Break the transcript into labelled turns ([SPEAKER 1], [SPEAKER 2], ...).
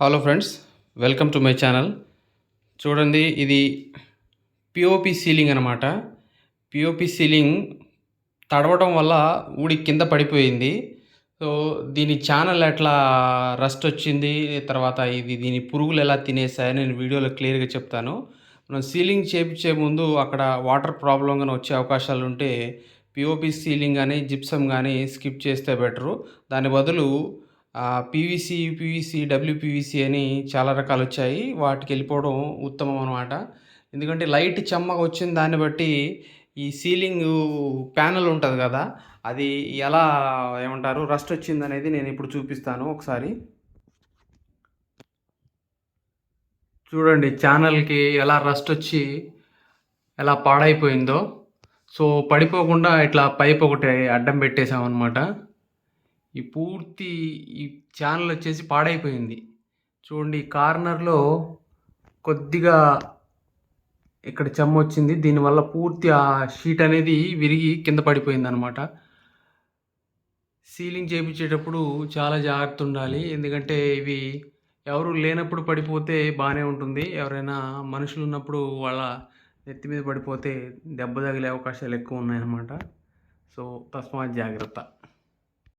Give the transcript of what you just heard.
[SPEAKER 1] Hello friends welcome to my channel చూడండి ఇది POP ceiling అనమాట పిఓపి సీలింగ్ తడవడం వల్ల ఊడి కింద పడిపోయింది. సో దీని ఛానల్ ఎట్లా రస్ట్ వచ్చింది తర్వాత ఇది దీని పురుగులు ఎలా తినేసాయని నేను వీడియోలో క్లియర్గా చెప్తాను. మనం సీలింగ్ చేపించే ముందు అక్కడ వాటర్ ప్రాబ్లం కానీ వచ్చే అవకాశాలు ఉంటే పిఓపి సీలింగ్ కానీ జిప్సమ్ కానీ స్కిప్ చేస్తే బెటరు దాని బదులు పీవీసీ యూపీవీసీ డబ్ల్యూపీవీసీ అని చాలా రకాలు వచ్చాయి. వాటికి వెళ్ళిపోవడం ఉత్తమం అనమాట ఎందుకంటే లైట్ చెమ్మగా వచ్చిన దాన్ని బట్టి ఈ సీలింగ్ ప్యానల్ ఉంటుంది కదా అది ఎలా ఏమంటారు రస్ట్ వచ్చింది అనేది నేను ఇప్పుడు చూపిస్తాను ఒకసారి. చూడండి ఛానల్కి ఎలా రస్ట్ వచ్చి ఎలా పాడైపోయిందో. సో పడిపోకుండా ఇట్లా పైప్ ఒకటి అడ్డం పెట్టేసామన్నమాట ఈ పూర్తి ఈ ఛానల్ వచ్చేసి పాడైపోయింది. చూడండి ఈ కార్నర్లో కొద్దిగా ఇక్కడ చెమ్మ వచ్చింది. దీనివల్ల పూర్తి ఆ షీట్ అనేది విరిగి కింద పడిపోయింది అనమాట సీలింగ్ చేయించేటప్పుడు చాలా జాగ్రత్త ఉండాలి. ఎందుకంటే ఇవి ఎవరు లేనప్పుడు పడిపోతే బాగానే ఉంటుంది. ఎవరైనా మనుషులు ఉన్నప్పుడు వాళ్ళ నెత్తి మీద పడిపోతే దెబ్బ తగిలే అవకాశాలు ఎక్కువ ఉన్నాయన్నమాట. సో తస్మాత్ జాగ్రత్త.